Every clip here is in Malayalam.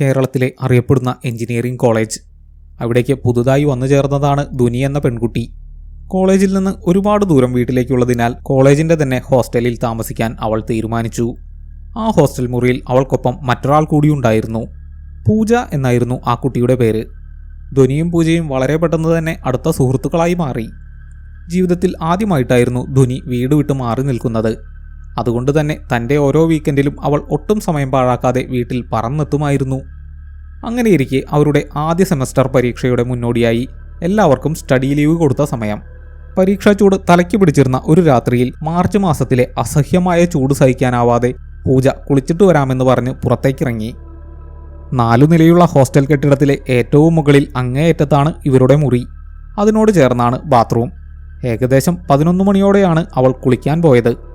കേരളത്തിലെ അറിയപ്പെടുന്ന എഞ്ചിനീയറിംഗ് കോളേജ്. അവിടേക്ക് പുതുതായി വന്നു ചേർന്നതാണ് ദുനി എന്ന പെൺകുട്ടി. കോളേജിൽ നിന്ന് ഒരുപാട് ദൂരം വീട്ടിലേക്കുള്ളതിനാൽ കോളേജിന്റെ തന്നെ ഹോസ്റ്റലിൽ താമസിക്കാൻ അവൾ തീരുമാനിച്ചു. ആ ഹോസ്റ്റൽ മുറിയിൽ അവൾക്കൊപ്പം മറ്റൊരാൾ കൂടിയുണ്ടായിരുന്നു പൂജ എന്നായിരുന്നു ആ കുട്ടിയുടെ പേര്. ധ്വനിയും പൂജയും വളരെ പെട്ടെന്ന് തന്നെ അടുത്ത സുഹൃത്തുക്കളായി മാറി. ജീവിതത്തിൽ ആദ്യമായിട്ടായിരുന്നു ധ്വനി വീട് വിട്ട് മാറി നിൽക്കുന്നത്. അതുകൊണ്ട് തന്നെ തന്റെ ഓരോ വീക്കെൻഡിലും അവൾ ഒട്ടും സമയം പാഴാക്കാതെ വീട്ടിൽ പറന്നെത്തുമായിരുന്നു. അങ്ങനെയിരിക്കെ അവരുടെ ആദ്യ സെമസ്റ്റർ പരീക്ഷയുടെ മുന്നോടിയായി എല്ലാവർക്കും സ്റ്റഡി ലീവ് കൊടുത്ത സമയം. പരീക്ഷാ ചൂട് തലയ്ക്ക് പിടിച്ചിരുന്ന ഒരു രാത്രിയിൽ മാർച്ച് മാസത്തിലെ അസഹ്യമായ ചൂട് സഹിക്കാനാവാതെ പൂജ കുളിച്ചിട്ട് വരാമെന്ന് പറഞ്ഞ് പുറത്തേക്കിറങ്ങി. നാലു നിലയുള്ള ഹോസ്റ്റൽ കെട്ടിടത്തിലെ ഏറ്റവും മുകളിൽ അങ്ങേയറ്റത്താണ് ഇവരുടെ മുറി. അതിനോട് ചേർന്നാണ് ബാത്റൂം ഏകദേശം പതിനൊന്ന് മണിയോടെയാണ് അവൾ കുളിക്കാൻ പോയത്.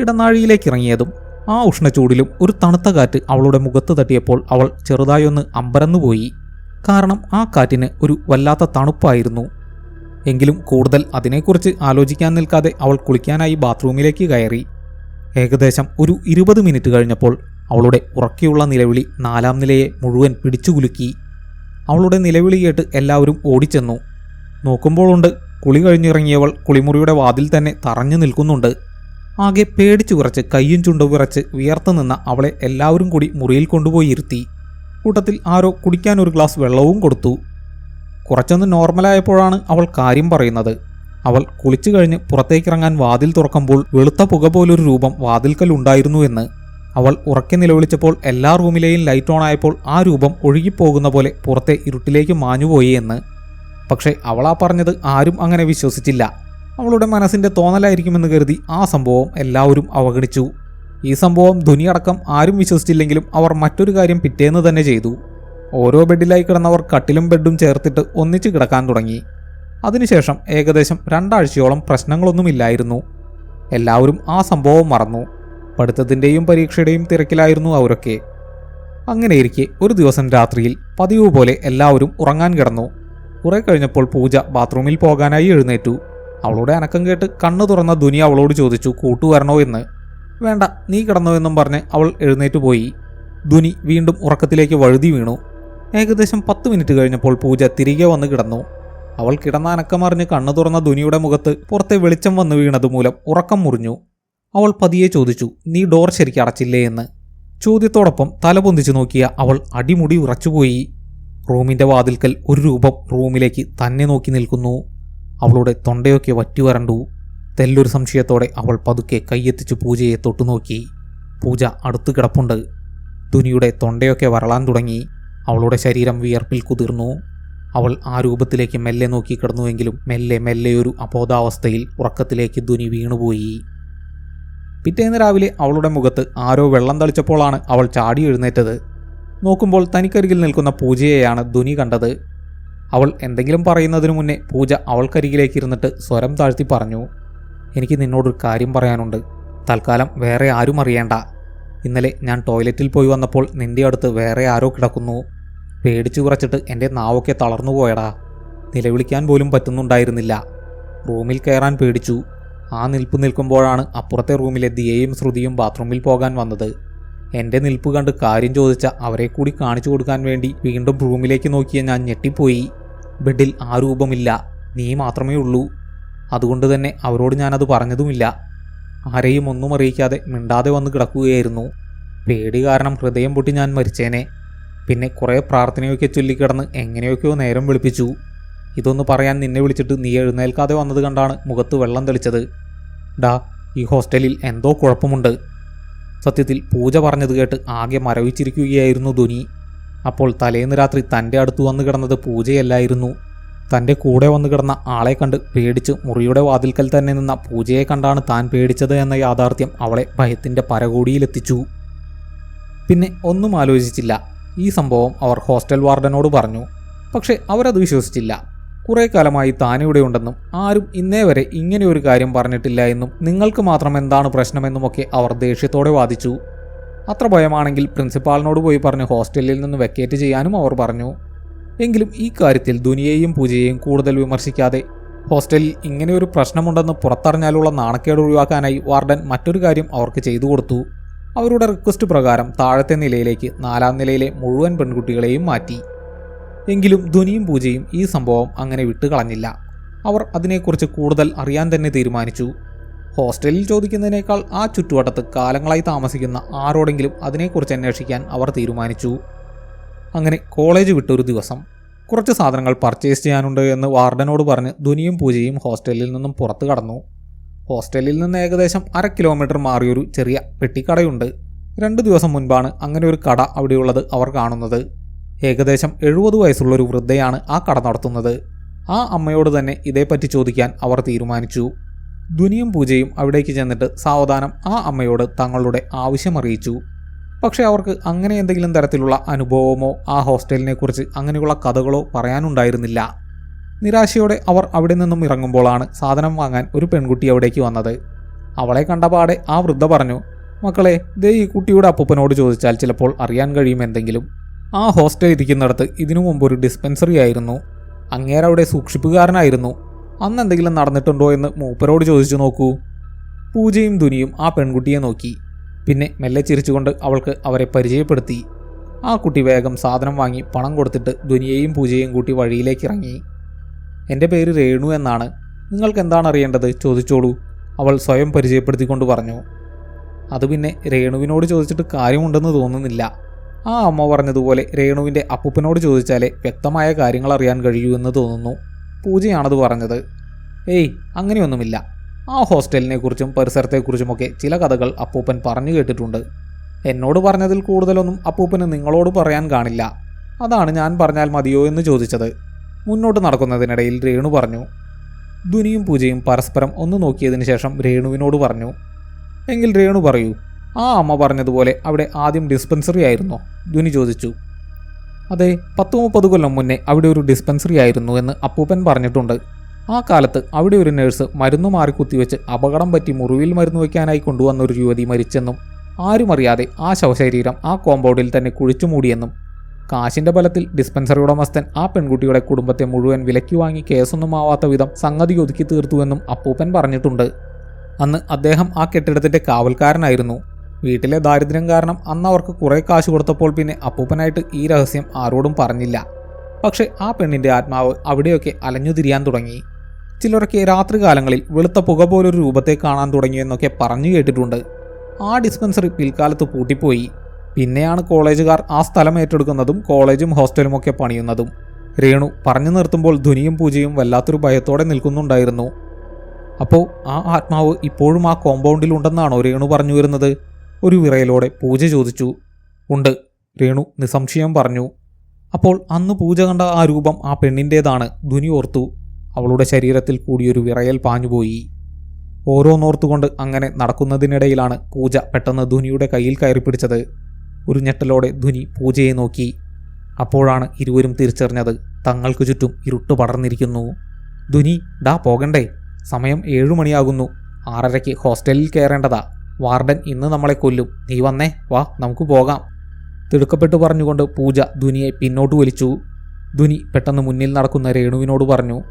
ഇടനാഴിയിലേക്ക് ഇറങ്ങിയതും ആ ഉഷ്ണച്ചൂടിലും ഒരു തണുത്ത കാറ്റ് അവളുടെ മുഖത്ത് തട്ടിയപ്പോൾ അവൾ ചെറുതായൊന്ന് അമ്പരന്നുപോയി കാരണം ആ കാറ്റിന് ഒരു വല്ലാത്ത തണുപ്പായിരുന്നു. എങ്കിലും കൂടുതൽ അതിനെക്കുറിച്ച് ആലോചിക്കാൻ നിൽക്കാതെ അവൾ കുളിക്കാനായി ബാത്റൂമിലേക്ക് കയറി. ഏകദേശം ഒരു ഇരുപത് മിനിറ്റ് കഴിഞ്ഞപ്പോൾ അവളുടെ ഉറക്കെയുള്ള നിലവിളി നാലാം നിലയെ മുഴുവൻ പിടിച്ചുകുലുക്കി. അവളുടെ നിലവിളി കേട്ട് എല്ലാവരും ഓടിച്ചെന്നു. നോക്കുമ്പോഴുണ്ട് കുളി കഴിഞ്ഞിറങ്ങിയവൾ കുളിമുറിയുടെ വാതിൽ തന്നെ തറഞ്ഞു നിൽക്കുന്നുണ്ട്. ആകെ പേടിച്ചു കുറച്ച് കയ്യും ചുണ്ടും വിറച്ച് വിയർത്തു നിന്ന അവളെ എല്ലാവരും കൂടി മുറിയിൽ കൊണ്ടുപോയി ഇരുത്തി. കൂട്ടത്തിൽ ആരോ കുടിക്കാൻ ഒരു ഗ്ലാസ് വെള്ളവും കൊടുത്തു. കുറച്ചൊന്ന് നോർമലായപ്പോഴാണ് അവൾ കാര്യം പറയുന്നത്. അവൾ കുളിച്ചു കഴിഞ്ഞ് പുറത്തേക്കിറങ്ങാൻ വാതിൽ തുറക്കുമ്പോൾ വെളുത്ത പുക പോലൊരു രൂപം വാതിൽക്കൽ ഉണ്ടായിരുന്നു എന്ന്. അവൾ ഉറക്കെ നിലവിളിച്ചപ്പോൾ എല്ലാ റൂമിലെയും ലൈറ്റ് ഓൺ ആയപ്പോൾ ആ രൂപം ഒഴുകിപ്പോകുന്ന പോലെ പുറത്തെ ഇരുട്ടിലേക്ക് മാഞ്ഞുപോയി എന്ന്. പക്ഷേ അവളാ പറഞ്ഞത് ആരും അങ്ങനെ വിശ്വസിച്ചില്ല. അവളുടെ മനസ്സിന്റെ തോന്നലായിരിക്കുമെന്ന് കരുതി ആ സംഭവം എല്ലാവരും അവഗണിച്ചു. ഈ സംഭവം ധ്വനിയടക്കം ആരും വിശ്വസിച്ചില്ലെങ്കിലും അവർ മറ്റൊരു കാര്യം പിറ്റേന്ന് തന്നെ ചെയ്തു. ഓരോ ബെഡിലായി കിടന്നവർ കട്ടിലും ബെഡും ചേർത്തിട്ട് ഒന്നിച്ച് കിടക്കാൻ തുടങ്ങി. അതിനുശേഷം ഏകദേശം രണ്ടാഴ്ചയോളം പ്രശ്നങ്ങളൊന്നുമില്ലായിരുന്നു. എല്ലാവരും ആ സംഭവം മറന്നു. പഠിത്തത്തിന്റെയും പരീക്ഷയുടെയും തിരക്കിലായിരുന്നു അവരൊക്കെ. അങ്ങനെയിരിക്കെ ഒരു ദിവസം രാത്രിയിൽ പതിവ് പോലെ എല്ലാവരും ഉറങ്ങാൻ കിടന്നു. കുറെ കഴിഞ്ഞപ്പോൾ പൂജ ബാത്റൂമിൽ പോകാനായി എഴുന്നേറ്റു. അവളുടെ അനക്കം കേട്ട് കണ്ണു തുറന്ന ദുനി അവളോട് ചോദിച്ചു കൂട്ടുവരണോ എന്ന്? വേണ്ട നീ കിടന്നോ എന്നും പറഞ്ഞ് അവൾ എഴുന്നേറ്റ് പോയി. ധുനി വീണ്ടും ഉറക്കത്തിലേക്ക് വഴുതി വീണു. ഏകദേശം പത്ത് മിനിറ്റ് കഴിഞ്ഞപ്പോൾ പൂജ തിരികെ വന്ന് കിടന്നു. അവൾ കിടന്ന അനക്കം അനക്കമറിഞ്ഞ് കണ്ണു തുറന്ന ധുനിയുടെ മുഖത്ത് പുറത്തെ വെളിച്ചം വന്നു വീണത് മൂലം ഉറക്കം മുറിഞ്ഞു. അവൾ പതിയെ ചോദിച്ചു നീ ഡോർ ശരിക്ക് അടച്ചില്ലേ എന്ന്? ചോദ്യത്തോടൊപ്പം തല പൊന്തിച്ചു നോക്കിയ അവൾ അടിമുടി ഉറച്ചുപോയി. റൂമിന്റെ വാതിൽക്കൽ ഒരു രൂപം റൂമിലേക്ക് തന്നെ നോക്കി നിൽക്കുന്നു. അവളുടെ തൊണ്ടയൊക്കെ വറ്റിവരണ്ടു തെല്ലൊരു സംശയത്തോടെ അവൾ പതുക്കെ കൈയെത്തിച്ചു പൂജയെ തൊട്ടുനോക്കി. പൂജ അടുത്തു കിടപ്പുണ്ട്. തുനിയുടെ തൊണ്ടയൊക്കെ വരളാൻ തുടങ്ങി. അവളുടെ ശരീരം വിയർപ്പിൽ കുതിർന്നു. അവൾ ആ രൂപത്തിലേക്ക് മെല്ലെ നോക്കി കിടന്നുവെങ്കിലും മെല്ലെ മെല്ലെ ഒരു അബോധാവസ്ഥയിൽ ഉറക്കത്തിലേക്ക് ധുനി വീണുപോയി. പിറ്റേന്ന് രാവിലെ അവളുടെ മുഖത്ത് ആരോ വെള്ളം തളിച്ചപ്പോഴാണ് അവൾ ചാടി എഴുന്നേറ്റത്. നോക്കുമ്പോൾ തനിക്കരികിൽ നിൽക്കുന്ന പൂജയെയാണ് ധുനി കണ്ടത്. അവൾ എന്തെങ്കിലും പറയുന്നതിനു മുന്നേ പൂജ അവൾക്കരികിലേക്ക് ഇരുന്നിട്ട് സ്വരം താഴ്ത്തി പറഞ്ഞു എനിക്ക് നിന്നോടൊരു കാര്യം പറയാനുണ്ട്. തൽക്കാലം വേറെ ആരും അറിയേണ്ട. ഇന്നലെ ഞാൻ ടോയ്ലറ്റിൽ പോയി വന്നപ്പോൾ നിന്റെ അടുത്ത് വേറെ ആരോ കിടക്കുന്നു. പേടിച്ചു കുറച്ചിട്ട് എന്റെ നാവൊക്കെ തളർന്നു പോയടാ. നിലവിളിക്കാൻ പോലും പറ്റുന്നുണ്ടായിരുന്നില്ല. റൂമിൽ കയറാൻ പേടിച്ചു. ആ നിൽപ്പ് നിൽക്കുമ്പോഴാണ് അപ്പുറത്തെ റൂമിലെ ദിയയും ശ്രുതിയും ബാത്റൂമിൽ പോകാൻ വന്നത്. എന്റെ നിൽപ്പ് കണ്ട് കാര്യം ചോദിച്ച അവരെ കൂടി കാണിച്ചു കൊടുക്കാൻ വേണ്ടി വീണ്ടും റൂമിലേക്ക് നോക്കിയ ഞാൻ ഞെട്ടിപ്പോയി. ബെഡിൽ ആ രൂപമില്ല നീ മാത്രമേ ഉള്ളൂ. അതുകൊണ്ട് തന്നെ അവരോട് ഞാനത് പറഞ്ഞതുമില്ല. ആരെയും ഒന്നും അറിയിക്കാതെ മിണ്ടാതെ വന്ന് കിടക്കുകയായിരുന്നു. പേടി കാരണം ഹൃദയം പൊട്ടി ഞാൻ മരിച്ചേനെ. പിന്നെ കുറേ പ്രാർത്ഥനയൊക്കെ ചൊല്ലിക്കിടന്ന് എങ്ങനെയൊക്കെയോ നേരം വിളിപ്പിച്ചു. ഇതൊന്ന് പറയാൻ നിന്നെ വിളിച്ചിട്ട് നീ എഴുന്നേൽക്കാതെ വന്നത് കണ്ടാണ് മുഖത്ത് വെള്ളം തെളിച്ചത്. ഡാ ഈ ഹോസ്റ്റലിൽ എന്തോ കുഴപ്പമുണ്ട്. സത്യത്തിൽ പൂജ പറഞ്ഞത് കേട്ട് ആകെ മരവിച്ചിരിക്കുകയായിരുന്നു ധുനി. അപ്പോൾ തലേന്ന് രാത്രി തന്റെ അടുത്ത് വന്ന് കിടന്നത് പൂജയല്ലായിരുന്നു. തന്റെ കൂടെ വന്നു കിടന്ന ആളെ കണ്ട് പേടിച്ച് മുറിയുടെ വാതിൽക്കൽ തന്നെ നിന്ന പൂജയെ കണ്ടാണ് താൻ പേടിച്ചത് എന്ന യാഥാർത്ഥ്യം അവളെ ഭയത്തിന്റെ പരകോടിയിലെത്തിച്ചു. പിന്നെ ഒന്നും ആലോചിച്ചില്ല. ഈ സംഭവം അവർ ഹോസ്റ്റൽ വാർഡനോട് പറഞ്ഞു. പക്ഷേ അവരത് വിശ്വസിച്ചില്ല. കുറേ കാലമായി താനിവിടെ ഉണ്ടെന്നും ആരും ഇന്നേ വരെ ഇങ്ങനെ ഒരു കാര്യം പറഞ്ഞിട്ടില്ല എന്നും നിങ്ങൾക്ക് മാത്രം എന്താണ് പ്രശ്നമെന്നുമൊക്കെ അവർ ദേഷ്യത്തോടെ വാദിച്ചു. അത്ര ഭയമാണെങ്കിൽ പ്രിൻസിപ്പാളിനോട് പോയി പറഞ്ഞ് ഹോസ്റ്റലിൽ നിന്ന് വെക്കേറ്റ് ചെയ്യാനും അവർ പറഞ്ഞു. എങ്കിലും ഈ കാര്യത്തിൽ ദുനിയെയും പൂജയെയും കൂടുതൽ വിമർശിക്കാതെ ഹോസ്റ്റലിൽ ഇങ്ങനെയൊരു പ്രശ്നമുണ്ടെന്ന് പുറത്തറിഞ്ഞാലുള്ള നാണക്കേട് ഒഴിവാക്കാനായി വാർഡൻ മറ്റൊരു കാര്യം അവർക്ക് ചെയ്തു കൊടുത്തു. അവരുടെ റിക്വസ്റ്റ് പ്രകാരം താഴത്തെ നിലയിലേക്ക് നാലാം നിലയിലെ മുഴുവൻ പെൺകുട്ടികളെയും മാറ്റി. എങ്കിലും ധ്വനിയും പൂജയും ഈ സംഭവം അങ്ങനെ വിട്ടുകളഞ്ഞില്ല. അവർ അതിനെക്കുറിച്ച് കൂടുതൽ അറിയാൻ തന്നെ തീരുമാനിച്ചു. ഹോസ്റ്റലിൽ ചോദിക്കുന്നതിനേക്കാൾ ആ ചുറ്റുവട്ടത്ത് കാലങ്ങളായി താമസിക്കുന്ന ആരോടെങ്കിലും അതിനെക്കുറിച്ച് അന്വേഷിക്കാൻ അവർ തീരുമാനിച്ചു. അങ്ങനെ കോളേജ് വിട്ടൊരു ദിവസം കുറച്ച് സാധനങ്ങൾ പർച്ചേസ് ചെയ്യാനുണ്ട് എന്ന് വാർഡനോട് പറഞ്ഞ് ധുനിയും പൂജയും ഹോസ്റ്റലിൽ നിന്നും പുറത്തു കടന്നു. ഹോസ്റ്റലിൽ നിന്ന് ഏകദേശം അര കിലോമീറ്റർ മാറിയൊരു ചെറിയ പെട്ടിക്കടയുണ്ട്. രണ്ട് ദിവസം മുൻപാണ് അങ്ങനെ ഒരു കട അവിടെയുള്ളത് അവർ കാണുന്നത്. ഏകദേശം എഴുപത് വയസ്സുള്ള ഒരു വൃദ്ധയാണ് ആ കട നടത്തുന്നത്. ആ അമ്മയോട് തന്നെ ഇതേപ്പറ്റി ചോദിക്കാൻ അവർ തീരുമാനിച്ചു. ധ്വനിയും പൂജയും അവിടേക്ക് ചെന്നിട്ട് സാവധാനം ആ അമ്മയോട് തങ്ങളുടെ ആവശ്യം അറിയിച്ചു പക്ഷേ അവർക്ക് അങ്ങനെ എന്തെങ്കിലും തരത്തിലുള്ള അനുഭവമോ ആ ഹോസ്റ്റലിനെക്കുറിച്ച് അങ്ങനെയുള്ള കഥകളോ പറയാനുണ്ടായിരുന്നില്ല. നിരാശയോടെ അവർ അവിടെ നിന്നും ഇറങ്ങുമ്പോഴാണ് സാധനം വാങ്ങാൻ ഒരു പെൺകുട്ടി അവിടേക്ക് വന്നത്. അവളെ കണ്ടപാടെ ആ വൃദ്ധ പറഞ്ഞു മക്കളെ ദേ ഈ കുട്ടിയുടെ അപ്പൂപ്പനോട് ചോദിച്ചാൽ ചിലപ്പോൾ അറിയാൻ കഴിയും എന്തെങ്കിലും. ആ ഹോസ്റ്റൽ ഇരിക്കുന്നിടത്ത് ഇതിനു മുമ്പ് ഒരു ഡിസ്പെൻസറി ആയിരുന്നു. അങ്ങേരവിടെ സൂക്ഷിപ്പുകാരനായിരുന്നു. അന്ന് എന്തെങ്കിലും നടന്നിട്ടുണ്ടോ എന്ന് മൂപ്പരോട് ചോദിച്ചു നോക്കൂ. പൂജയും ധുനിയും ആ പെൺകുട്ടിയെ നോക്കി. പിന്നെ മെല്ലെ ചിരിച്ചുകൊണ്ട് അവൾക്ക് അവരെ പരിചയപ്പെടുത്തി. ആ കുട്ടി വേഗം സാധനം വാങ്ങി പണം കൊടുത്തിട്ട് ധുനിയെയും പൂജയെയും കൂട്ടി വഴിയിലേക്ക് ഇറങ്ങി. എന്റെ പേര് രേണു എന്നാണ്. നിങ്ങൾക്ക് എന്താണ് അറിയേണ്ടത്? ചോദിച്ചോളൂ. അവൾ സ്വയം പരിചയപ്പെടുത്തിക്കൊണ്ട് പറഞ്ഞു. അത് പിന്നെ രേണുവിനോട് ചോദിച്ചിട്ട് കാര്യമുണ്ടെന്ന് തോന്നുന്നില്ല. ആ അമ്മ പറഞ്ഞതുപോലെ രേണുവിന്റെ അപ്പൂപ്പനോട് ചോദിച്ചാലേ വ്യക്തമായ കാര്യങ്ങൾ അറിയാൻ കഴിയൂ എന്ന് തോന്നുന്നു. പൂജയാണത് പറഞ്ഞത്. ഏയ് അങ്ങനെയൊന്നുമില്ല. ആ ഹോസ്റ്റലിനെ കുറിച്ചും പരിസരത്തെക്കുറിച്ചുമൊക്കെ ചില കഥകൾ അപ്പൂപ്പൻ പറഞ്ഞു കേട്ടിട്ടുണ്ട്. എന്നോട് പറഞ്ഞതിൽ കൂടുതലൊന്നും അപ്പൂപ്പന് നിങ്ങളോട് പറയാൻ കാണില്ല. അതാണ് ഞാൻ പറഞ്ഞാൽ മതിയോ എന്ന് ചോദിച്ചത്. മുന്നോട്ട് നടക്കുന്നതിനിടയിൽ രേണു പറഞ്ഞു. ധുനിയും പൂജയും പരസ്പരം ഒന്ന് നോക്കിയതിന് ശേഷം രേണുവിനോട് പറഞ്ഞു. എങ്കിൽ രേണു പറയൂ ആ അമ്മ പറഞ്ഞതുപോലെ അവിടെ ആദ്യം ഡിസ്പെൻസറി ആയിരുന്നോ? ധുനി ചോദിച്ചു. അതെ പത്ത് മുപ്പത് കൊല്ലം മുന്നേ അവിടെ ഒരു ഡിസ്പെൻസറി ആയിരുന്നു എന്ന് അപ്പൂപ്പൻ പറഞ്ഞിട്ടുണ്ട്. ആ കാലത്ത് അവിടെ ഒരു നേഴ്സ് മരുന്ന് മാറി കുത്തിവെച്ച് അപകടം പറ്റി മുറിവിൽ മരുന്ന് വയ്ക്കാനായി കൊണ്ടുവന്ന ഒരു യുവതി മരിച്ചെന്നും ആരുമറിയാതെ ആ ശവശരീരം ആ കോമ്പൗണ്ടിൽ തന്നെ കുഴിച്ചു മൂടിയെന്നും കാശിന്റെ ബലത്തിൽ ഡിസ്പെൻസറി ഉടമസ്ഥൻ ആ പെൺകുട്ടിയുടെ കുടുംബത്തെ മുഴുവൻ വിലയ്ക്ക് വാങ്ങി കേസൊന്നും ആവാത്ത വിധം സംഗതി ഒതുക്കി തീർത്തുവെന്നും അപ്പൂപ്പൻ പറഞ്ഞിട്ടുണ്ട്. അന്ന് അദ്ദേഹം ആ കെട്ടിടത്തിന്റെ കാവൽക്കാരനായിരുന്നു. വീട്ടിലെ ദാരിദ്ര്യം കാരണം അന്ന് അവർക്ക് കുറേ കാശ് കൊടുത്തപ്പോൾ പിന്നെ അപ്പൂപ്പനായിട്ട് ഈ രഹസ്യം ആരോടും പറഞ്ഞില്ല. പക്ഷെ ആ പെണ്ണിന്റെ ആത്മാവ് അവിടെയൊക്കെ അലഞ്ഞു തിരിയാൻ തുടങ്ങി. ചിലരൊക്കെ രാത്രികാലങ്ങളിൽ വെളുത്ത പുക പോലൊരു രൂപത്തെ കാണാൻ തുടങ്ങിയെന്നൊക്കെ പറഞ്ഞു കേട്ടിട്ടുണ്ട്. ആ ഡിസ്പെൻസറി പിൽക്കാലത്ത് പൂട്ടിപ്പോയി. പിന്നെയാണ് കോളേജുകാർ ആ സ്ഥലം ഏറ്റെടുക്കുന്നതും കോളേജും ഹോസ്റ്റലും ഒക്കെ പണിയുന്നതും. രേണു പറഞ്ഞു നിർത്തുമ്പോൾ ധ്വനിയും പൂജയും വല്ലാത്തൊരു ഭയത്തോടെ നിൽക്കുന്നുണ്ടായിരുന്നു. അപ്പോൾ ആ ആത്മാവ് ഇപ്പോഴും ആ കോമ്പൗണ്ടിൽ ഉണ്ടെന്നാണോ രേണു പറഞ്ഞു വരുന്നത്? ഒരു വിറയലോടെ പൂജ ചോദിച്ചു. ഉണ്ട് രേണു നിസംശയം പറഞ്ഞു. അപ്പോൾ അന്ന് പൂജ കണ്ട ആ രൂപം ആ പെണ്ണിന്റേതാണ് ധുനി ഓർത്തു. അവളുടെ ശരീരത്തിൽ കൂടിയൊരു വിറയൽ പാഞ്ഞുപോയി. ഓരോന്നോർത്തുകൊണ്ട് അങ്ങനെ നടക്കുന്നതിനിടയിലാണ് പൂജ പെട്ടെന്ന് ധുനിയുടെ കയ്യിൽ കയറി പിടിച്ചത്. ഒരു ഞെട്ടലോടെ ധുനി പൂജയെ നോക്കി. അപ്പോഴാണ് ഇരുവരും തിരിച്ചറിഞ്ഞത് തങ്ങൾക്ക് ചുറ്റും ഇരുട്ട് പടർന്നിരിക്കുന്നു. ധുനി ഡാ പോകണ്ടേ? സമയം ഏഴുമണിയാകുന്നു ആറരയ്ക്ക് ഹോസ്റ്റലിൽ കയറേണ്ടതാ. വാർഡൻ ഇന്ന് നമ്മളെ കൊല്ലും. നീ വന്നേ വാ നമുക്ക് പോകാം. തിടുക്കപ്പെട്ട് പറഞ്ഞുകൊണ്ട് പൂജ ധുനിയെ പിന്നോട്ട് വലിച്ചു. ധുനി പെട്ടെന്ന് മുന്നിൽ നടക്കുന്ന രേണുവിനോട് പറഞ്ഞു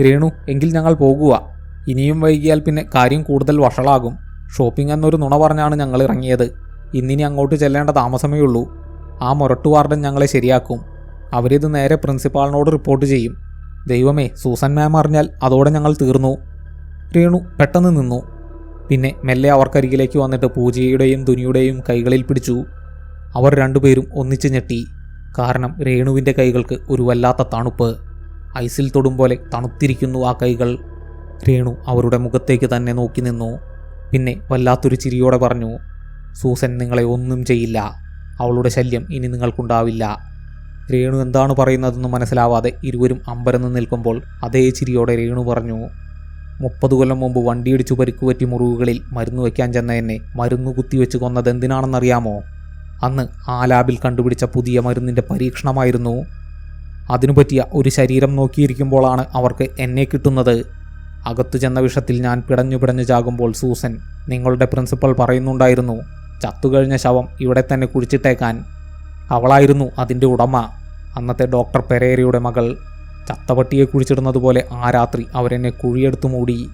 രേണു എങ്കിൽ ഞങ്ങൾ പോകുക. ഇനിയും വൈകിയാൽ പിന്നെ കാര്യം കൂടുതൽ വഷളാകും. ഷോപ്പിംഗ് എന്നൊരു നുണ പറഞ്ഞാണ് ഞങ്ങൾ ഇറങ്ങിയത്. ഇന്നിനി അങ്ങോട്ട് ചെല്ലേണ്ട താമസമേ ഉള്ളൂ. ആ മുരട്ടു വാർഡൻ ഞങ്ങളെ ശരിയാക്കും. അവരിത് നേരെ പ്രിൻസിപ്പാളിനോട് റിപ്പോർട്ട് ചെയ്യും. ദൈവമേ സൂസൻ മാം അറിഞ്ഞാൽ അതോടെ ഞങ്ങൾ തീർന്നു. രേണു പെട്ടെന്ന് നിന്നു. പിന്നെ മെല്ലെ അവർക്കരികിലേക്ക് വന്നിട്ട് പൂജയുടെയും തുനിയുടെയും കൈകളിൽ പിടിച്ചു. അവർ രണ്ടുപേരും ഒന്നിച്ച് ഞെട്ടി. കാരണം രേണുവിന്റെ കൈകൾക്ക് ഒരു വല്ലാത്ത തണുപ്പ്. ഐസിൽ തൊടും പോലെ തണുത്തിരിക്കുന്നു ആ കൈകൾ. രേണു അവരുടെ മുഖത്തേക്ക് തന്നെ നോക്കി നിന്നു. പിന്നെ വല്ലാത്തൊരു ചിരിയോടെ പറഞ്ഞു സൂസൻ നിങ്ങളെ ഒന്നും ചെയ്യില്ല. അവളുടെ ശല്യം ഇനി നിങ്ങൾക്കുണ്ടാവില്ല രേണു എന്താണ് പറയുന്നതെന്ന് മനസ്സിലാവാതെ ഇരുവരും അമ്പരന്ന് നിൽക്കുമ്പോൾ അതേ ചിരിയോടെ രേണു പറഞ്ഞു മുപ്പത് കൊല്ലം മുമ്പ് വണ്ടിയിടിച്ചു പരിക്കുപറ്റി മുറിവുകളിൽ മരുന്ന് വയ്ക്കാൻ ചെന്ന എന്നെ മരുന്ന് കുത്തിവെച്ച് കൊന്നത് എന്തിനാണെന്നറിയാമോ? അന്ന് ആ ലാബിൽ കണ്ടുപിടിച്ച പുതിയ മരുന്നിന്റെ പരീക്ഷണമായിരുന്നു. അതിനു പറ്റിയ ഒരു ശരീരം നോക്കിയിരിക്കുമ്പോഴാണ് അവർക്ക് എന്നെ കിട്ടുന്നത്. അകത്തു ചെന്ന വിഷത്തിൽ ഞാൻ പിടഞ്ഞു പിടഞ്ഞു ചാകുമ്പോൾ സൂസൻ നിങ്ങളുടെ പ്രിൻസിപ്പൽ പറയുന്നുണ്ടായിരുന്നു ചത്തുകഴിഞ്ഞ ശവം ഇവിടെ തന്നെ കുഴിച്ചിട്ടേക്കാൻ. അവളായിരുന്നു അതിന്റെ ഉടമ. അന്നത്തെ ഡോക്ടർ പെരേരയുടെ മകൾ. ചത്തപട്ടിയെ കുഴിച്ചിടുന്നതുപോലെ ആ രാത്രി അവരെന്നെ കുഴിയെടുത്തു മൂടി.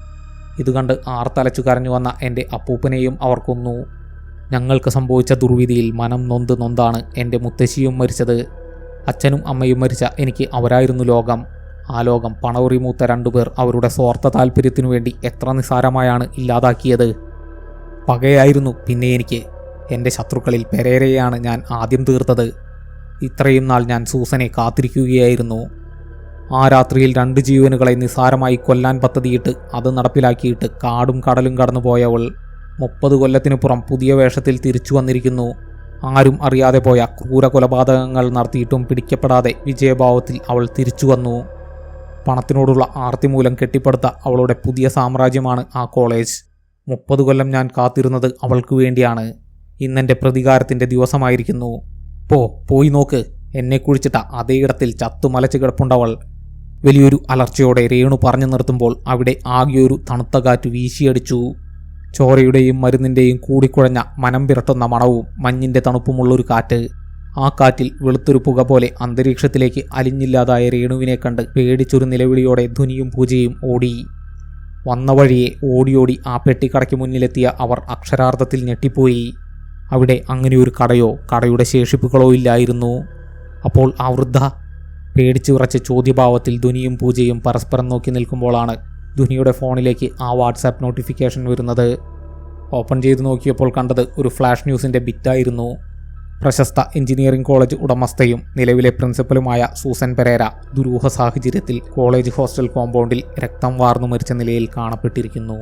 ഇത് കണ്ട് ആർത്തലച്ചു കരഞ്ഞു വന്ന എന്റെ അപ്പൂപ്പനെയും അവർ കൊന്നു. ഞങ്ങൾക്ക് സംഭവിച്ച ദുർവിധിയിൽ മനം നൊന്ത് നൊന്താണ് എന്റെ മുത്തശ്ശിയും മരിച്ചത്. അച്ഛനും അമ്മയും മരിച്ച എനിക്ക് അവരായിരുന്നു ലോകം. ആ ലോകം പണവറി മൂത്ത രണ്ടുപേർ അവരുടെ സ്വാർത്ഥ താല്പര്യത്തിനു വേണ്ടി എത്ര നിസ്സാരമായാണ് ഇല്ലാതാക്കിയത്. പകയായിരുന്നു പിന്നെ എനിക്ക്. എന്റെ ശത്രുക്കളിൽ പെരേരയാണ് ഞാൻ ആദ്യം തീർത്തത്. ഇത്രയും നാൾ ഞാൻ സൂസനെ കാത്തിരിക്കുകയായിരുന്നു. ആ രാത്രിയിൽ രണ്ട് ജീവനുകളെ നിസാരമായി കൊല്ലാൻ പദ്ധതിയിട്ട് അത് നടപ്പിലാക്കിയിട്ട് കാടും കടലും കടന്നുപോയവൾ മുപ്പത് കൊല്ലത്തിനുപുറം പുതിയ വേഷത്തിൽ തിരിച്ചു വന്നിരിക്കുന്നു. ആരും അറിയാതെ പോയ ക്രൂര കൊലപാതകങ്ങൾ നടത്തിയിട്ടും പിടിക്കപ്പെടാതെ വിജയഭാവത്തിൽ അവൾ തിരിച്ചു വന്നു. പണത്തിനോടുള്ള ആർത്തി മൂലം കെട്ടിപ്പടുത്ത അവളുടെ പുതിയ സാമ്രാജ്യമാണ് ആ കോളേജ്. മുപ്പത് കൊല്ലം ഞാൻ കാത്തിരുന്നത് അവൾക്ക് വേണ്ടിയാണ്. ഇന്നെന്റെ പ്രതികാരത്തിന്റെ ദിവസമായിരിക്കുന്നു. പോ പോയി നോക്ക്. എന്നെ കുഴിച്ചിട്ട അതേ ഇടത്തിൽ ചത്തുമലച്ച് കിടപ്പുണ്ടവൾ. വലിയൊരു അലർച്ചയോടെ രേണു പറഞ്ഞു നിർത്തുമ്പോൾ അവിടെ ആകെയൊരു തണുത്ത കാറ്റ് വീശിയടിച്ചു. ചോരയുടെയും മരുന്നിന്റെയും കൂടിക്കുഴഞ്ഞ മനം വിരട്ടുന്ന മണവും മഞ്ഞിന്റെ തണുപ്പുമുള്ളൊരു കാറ്റ്. ആ കാറ്റിൽ വെളുത്തൊരു പുക പോലെ അന്തരീക്ഷത്തിലേക്ക് അലിഞ്ഞില്ലാതായ രേണുവിനെ കണ്ട് പേടിച്ചൊരു നിലവിളിയോടെ ധുനിയും പൂജയും ഓടി. വന്ന വഴിയെ ഓടിയോടി ആ പെട്ടിക്കടയ്ക്ക് മുന്നിലെത്തിയ അവർ അക്ഷരാർത്ഥത്തിൽ ഞെട്ടിപ്പോയി. അവിടെ അങ്ങനെയൊരു കടയോ കടയുടെ ശേഷിപ്പുകളോ ഇല്ലായിരുന്നു. അപ്പോൾ ആ വൃദ്ധ പേടിച്ചു വിറച്ച ചോദ്യഭാവത്തിൽ ധുനിയും പൂജയും പരസ്പരം നോക്കി നിൽക്കുമ്പോഴാണ് ധുനിയുടെ ഫോണിലേക്ക് ആ വാട്സാപ്പ് നോട്ടിഫിക്കേഷൻ വരുന്നത്. ഓപ്പൺ ചെയ്ത് നോക്കിയപ്പോൾ കണ്ടത് ഒരു ഫ്ലാഷ് ന്യൂസിന്റെ ബിറ്റായിരുന്നു. പ്രശസ്ത എഞ്ചിനീയറിംഗ് കോളേജ് ഉടമസ്ഥയും നിലവിലെ പ്രിൻസിപ്പലുമായ സൂസൻ പെരേര ദുരൂഹ സാഹചര്യത്തിൽ കോളേജ് ഹോസ്റ്റൽ കോമ്പൗണ്ടിൽ രക്തം വാർന്നു മരിച്ച നിലയിൽ കാണപ്പെട്ടിരിക്കുന്നു.